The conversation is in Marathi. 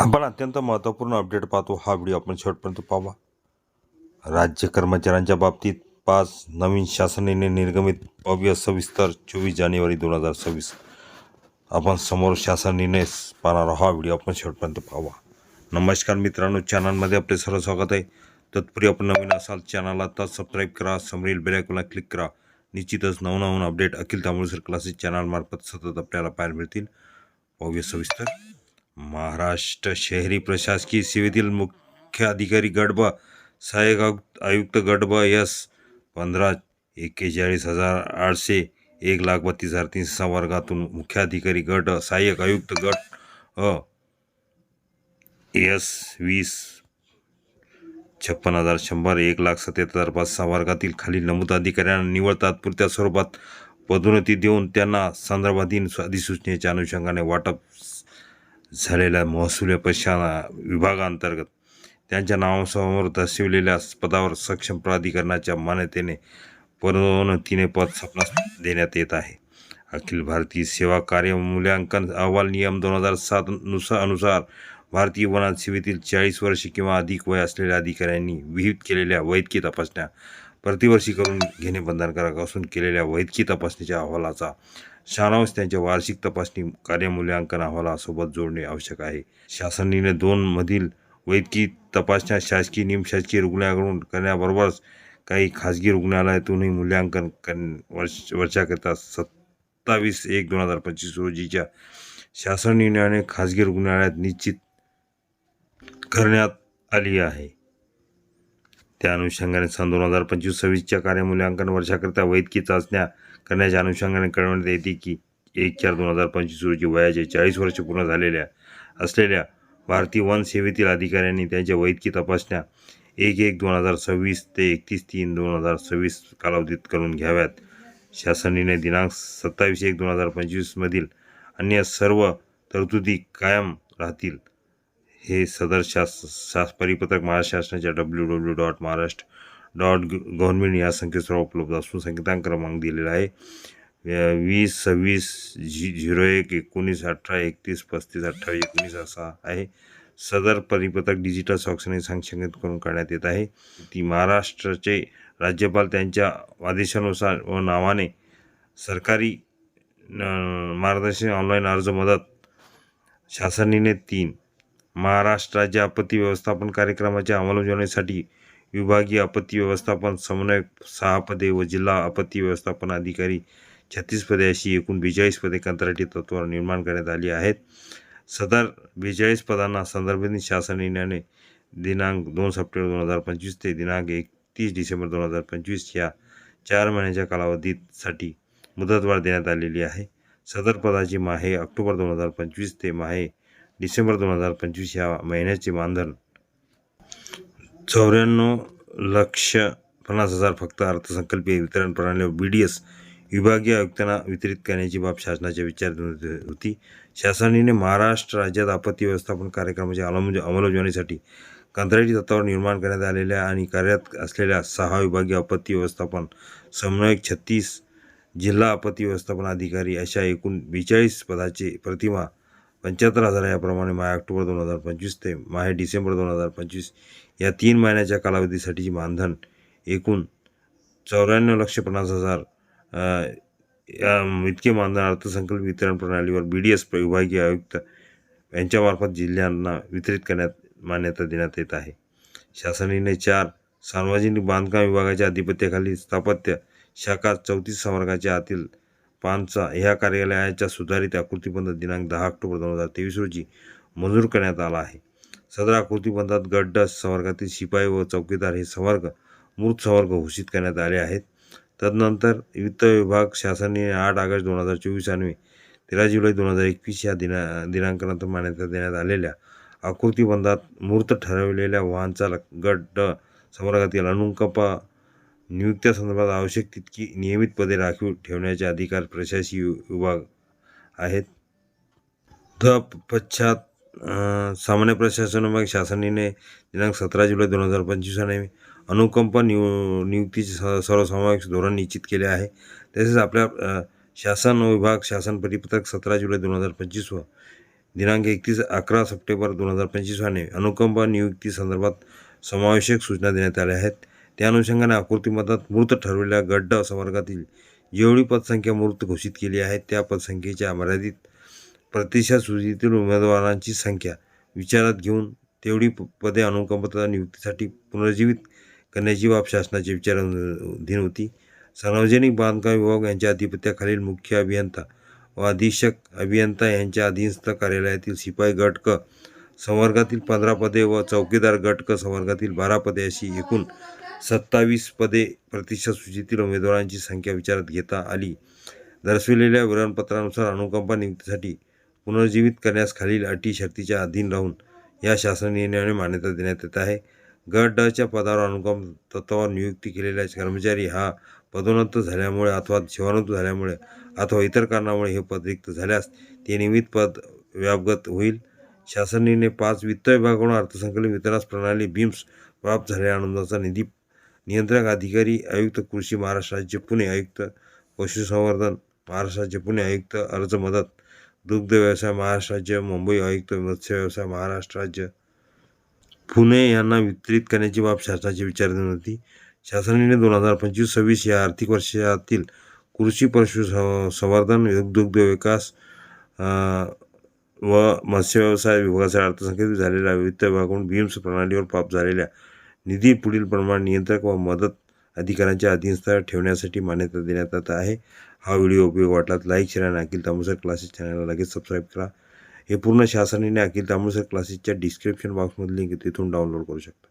आपण अत्यंत महत्त्वपूर्ण अपडेट पाहतो. हा व्हिडिओ आपण शेवटपर्यंत पाहावा राज्य कर्मचाऱ्यांच्या बाबतीत पाच नवीन शासनाने निर्गमित भव्य सविस्तर चोवीस जानेवारी दोन हजार सव्वीस. आपण समोर शासन निर्णय पाहणार हा व्हिडिओ आपण शेवटपर्यंत पाहावा नमस्कार मित्रांनो चॅनलमध्ये आपले सर्व स्वागत आहे. तत्पूर्वी आपण नवीन असाल चॅनलला आता सबस्क्राईब करा समोरील बेलायकोला क्लिक करा. निश्चितच नवनवन अपडेट अखिल तांबूळसर क्लासेस चॅनलमार्फत सतत आपल्याला पाहायला मिळतील. भव्य सविस्तर महाराष्ट्र शहरी प्रशासकीय सेवेतील मुख्य अधिकारी गट सहाय्यक आयुक्त- आयुक्त गट यस पंधरा एक्केचाळीस हजार आठशे एक लाख बत्तीस हजार तीनशे सहा वर्गातून मुख्याधिकारी गट सहाय्यक आयुक्त गट अ एस वीस छप्पन हजार शंभर एक लाख सत्याहत्तर हजार पाच सहा वर्गातील खालील नमूद अधिकाऱ्यांना निवड तात्पुरत्या स्वरूपात पदोन्नती देऊन त्यांना संदर्भाधीन अधिसूचनेच्या अनुषंगाने वाटप झालेल्या महसूल पैशा विभागांतर्गत त्यांच्या नावासमोर दर्शविलेल्या पदावर सक्षम प्राधिकरणाच्या मान्यतेने पदोन्नतीने पद स्थापना देण्यात येत आहे. अखिल भारतीय सेवा कार्य मूल्यांकन अहवाल नियम दोन हजार सात नुसार अनुसार भारतीय वनात सेवेतील चाळीस वर्षे किंवा अधिक वय असलेल्या अधिकाऱ्यांनी विहित केलेल्या वैद्यकीय तपासण्या प्रतिवर्षी करून घेणे बंधनकारक असून केलेल्या वैद्यकीय तपासणीच्या अहवालाचा सारांश त्यांच्या वार्षिक तपासणी कार्यमूल्यांकन अहवालासोबत जोडणे आवश्यक आहे. शासन निर्णय वैद्यकीय तपासण्या शासकीय निमशासकीय रुग्णालयाकडून करण्याबरोबरच काही खाजगी रुग्णालयातूनही मूल्यांकन कर वर्ष वर्षाकरिता सत्तावीस एक दोन हजार पंचवीस रोजीच्या शासन निर्णयाने खाजगी रुग्णालयात निश्चित करण्यात आली आहे. त्या अनुषंगाने सन दोन हजार पंचवीस सव्वीसच्या कार्यमूल्यांकन वर्षाकरिता वैद्यकीय चाचण्या करण्याच्या अनुषंगाने कळवण्यात येते की एक चार दोन हजार पंचवीस रोजी वयाचे चाळीस वर्ष पूर्ण झालेल्या असलेल्या भारतीय वन सेवेतील अधिकाऱ्यांनी त्यांच्या वैद्यकीय तपासण्या एक एक दोन हजार सव्वीस ते एकतीस तीन दोन हजार सव्वीस कालावधीत करून घ्याव्यात. शासन निर्णय दिनांक सत्तावीस एक दोन हजार पंचवीसमधील अन्य सर्व तरतुदी कायम राहतील हे सदर शास शास परिपत्रक महाराष्ट्र शासनाच्या W W dot Maharashtra dot government या संकेतस्थळावर उपलब्ध असून संकेतांक क्रमांक दिलेला आहे. वीस सव्वीस झि झिरो एक एकोणीस अठरा एकतीस पस्तीस अठ्ठावीस एकोणीस असा आहे. सदर परिपत्रक डिजिटल स्वाक्षरीने संक्षेपित करून करण्यात येत आहे. ती महाराष्ट्राचे राज्यपाल त्यांच्या आदेशानुसार व नावाने सरकारी मार्गदर्शन ऑनलाईन अर्ज मदत शासनाने तीन महाराष्ट्र राज्य आपत्ती व्यवस्थापन कार्यक्रमाच्या अंमलबजावणीसाठी विभागीय आपत्ती व्यवस्थापन समन्वयक सहा पदे व जिल्हा आपत्ती व्यवस्थापन अधिकारी छत्तीस पदे अशी एकूण बेचाळीस पदे कंत्राटी तत्वावर निर्माण करण्यात आली आहेत. सदर बेचाळीस पदांना संदर्भित शासन निर्णयाने दिनांक दोन सप्टेंबर दोन हजार पंचवीस ते दिनांक एकतीस डिसेंबर दोन हजार पंचवीस या चार महिन्याच्या कालावधीसाठी मुदतवाढ देण्यात आलेली आहे. सदर पदाची माहे ऑक्टोबर दोन हजार पंचवीस ते माहे डिसेंबर दोन हजार पंचवीस या महिन्याचे मानधन चौऱ्याण्णव लक्ष पन्नास हजार फक्त अर्थसंकल्पीय वितरण प्रणालीवर बी डी एस विभागीय आयुक्तांना वितरित करण्याची बाब शासनाच्या विचारात होती. शासनाने महाराष्ट्र राज्यात आपत्ती व्यवस्थापन कार्यक्रमाच्या अंमल म्हणजे अंमलबजावणीसाठी कंत्राटी तत्वावर निर्माण करण्यात आलेल्या आणि कार्यरत असलेल्या सहा विभागीय आपत्ती व्यवस्थापन समन्वयक छत्तीस जिल्हा आपत्ती व्यवस्थापन अधिकारी अशा एकूण बेचाळीस पदाचे प्रतिमा पंच्याहत्तर हजार याप्रमाणे माय ऑक्टोबर दोन हजार पंचवीस ते माहे डिसेंबर दोन हजार पंचवीस या तीन महिन्याच्या कालावधीसाठीची मानधन एकूण चौऱ्याण्णव लक्ष पन्नास हजार या इतके मानधन अर्थसंकल्प वितरण प्रणालीवर बी डी एस विभागीय आयुक्त यांच्यामार्फत जिल्ह्यांना वितरित करण्यात मान्यता देण्यात येत आहे. शासनाने चार सार्वजनिक बांधकाम विभागाच्या अधिपत्याखाली स्थापत्य शाखा चौतीस संवर्गाच्या आतील पानचा ह्या कार्यालयाच्या सुधारित आकृतीबंध दिनांक दहा ऑक्टोबर दोन हजार तेवीस रोजी मंजूर करण्यात आला आहे. सदर आकृतीबंधात गट संवर्गातील शिपाई व चौकीदार हे संवर्ग मूर्त संवर्ग घोषित करण्यात आले आहेत. तदनंतर वित्त विभाग शासनाने आठ ऑगस्ट दोन हजार चोवीस आणि तेरा जुलै दोन हजार एकवीस या दिना दिनांकानंतर मान्यता देण्यात आलेल्या आकृतीबंधात मूर्त ठरवलेल्या वाहनचालक गट ड संवर्गातील अनुकंप नियुक्त्यासंदर्भात आवश्यक तितकी नियमित पदे राखीव ठेवण्याचे अधिकार प्रशासकीय विभाग आहेत. द पश्चात सामान्य प्रशासन विभाग शासन निर्णय दिनांक सतरा जुलै दोन हजार पंचवीसने अनुकंप नियु नियुक्तीचे स सर्वसमावेश धोरण निश्चित केले आहे. तसेच आपल्या शासन विभाग शासन परिपत्रक सतरा जुलै दोन हजार पंचवीस व दिनांक एकतीस अकरा सप्टेंबर दोन हजार पंचवीसने अनुकंप नियुक्ती संदर्भात समावेशक सूचना देण्यात आल्या आहेत. त्या अनुषंगाने आकृती मतात मृत ठरवलेल्या गड्ड संवर्गातील जेवढी पदसंख्या मृत घोषित केली आहे त्या पदसंख्येच्या मर्यादित प्रतिशत सूचीतील उमेदवारांची संख्या. विचारात घेऊन तेवढी प- पदे अनुकंपता नियुक्तीसाठी पुनर्जीवित करण्याची बाब शासनाची विचाराधीन होती. सार्वजनिक बांधकाम विभाग यांच्या अधिपत्याखालील मुख्य अभियंता व अधीक्षक अभियंता यांच्या अधीनस्थ कार्यालयातील शिपाई गट क संवर्गातील पंधरा पदे व चौकीदार गट क संवर्गातील बारा पदे अशी एकूण सत्तावीस पदे प्रतिशत सूचीतील उमेदवारांची संख्या विचारात घेता आली. दर्शविलेल्या विवरणपत्रानुसार अनुकंपा नियुक्तीसाठी पुनर्जीवित करण्यास खालील अटी शर्तीच्या अधीन राहून या शासन निर्णयाने मान्यता देण्यात येत आहे. गट डच्या पदावर अनुकंप तत्वावर नियुक्ती केलेला कर्मचारी हा पदोन्नत झाल्यामुळे अथवा सेवानंत झाल्यामुळे अथवा इतर कारणामुळे हे पद रिक्त झाल्यास ते नियमित पद व्यापगत होईल. शासन निर्णय पाच वित्त विभागाकडून अर्थसंकलन वितरण प्रणाली बीम्स प्राप्त झालेल्या अनुदानाचा निधी नियंत्रक अधिकारी आयुक्त कृषी महाराष्ट्र राज्य पुणे आयुक्त पशुसंवर्धन महाराष्ट्र राज्य पुणे आयुक्त अर्ज मदत दुग्ध व्यवसाय महाराष्ट्र राज्य मुंबई आयुक्त मत्स्य व्यवसाय महाराष्ट्र राज्य. पुणे यांना वितरित करण्याची बाब शासनाची विचारधीन होती. शासनाने दोन हजार पंचवीस सव्वीस या आर्थिक वर्षातील कृषी पशु सं- संवर्धन दुग्ध विकास व मत्स्य व्यवसाय विभागाच्या अर्थसंकल्पित झालेल्या वित्त विभागाकडून बीम्स प्रणालीवर प्राप्त झालेल्या निधी पुढील प्रमाण नियंत्रक व मदत अधिकाऱ्यांच्या अधीनस्थ ठेवण्यासाठी मान्यता देण्यात येत आहे. हा व्हिडिओ उपयोग वाटला लाईक शेअर आणि अखिल तांबूसर क्लासेस चॅनलला लगेच सबस्क्राईब करा. हे पूर्ण शासनाने अखिल तांबूसर क्लासेसच्या डिस्क्रिप्शन बॉक्समध्ये लिंक तिथून डाउनलोड करू शकता.